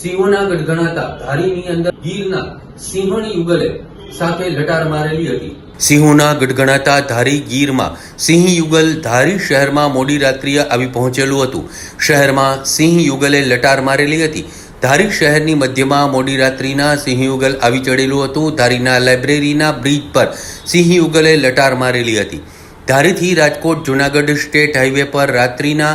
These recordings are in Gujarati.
સિંહોના ગણગણાતા ધારીની અંદર ગીરના સિંહોની યુગલે સાથે લટાર મારેલી હતી. સિંહોના ગઢગણાતા ધારી ગીરમાં સિંહ યુગલ ધારી શહેરમાં મોડી રાત્રિએ આવી પહોંચેલું હતું. શહેરમાં સિંહ યુગલે લટાર મારેલી હતી. ધારી શહેરની મધ્યમાં મોડી રાત્રિના સિંહ યુગલ આવી ચડેલું હતું. ધારીના લાઇબ્રેરીના બ્રિજ પર સિંહયુગલે લટાર મારેલી હતી. ધારીથી રાજકોટ જુનાગઢ સ્ટેટ હાઈવે પર રાત્રિના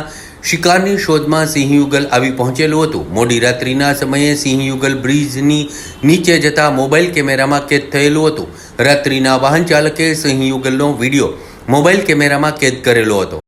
શિકારની શોધમાં સિંહ યુગલ આવી પહોંચેલું હતું. મોડી રાત્રિના સમયે સિંહ યુગલ બ્રિજની નીચે જતા મોબાઈલ કેમેરામાં કેદ થયેલું હતું. રાત્રિના વાહન ચાલકે સિંહ વીડિયો મોબાઈલ કેમેરામાં કેદ કરેલો હતો.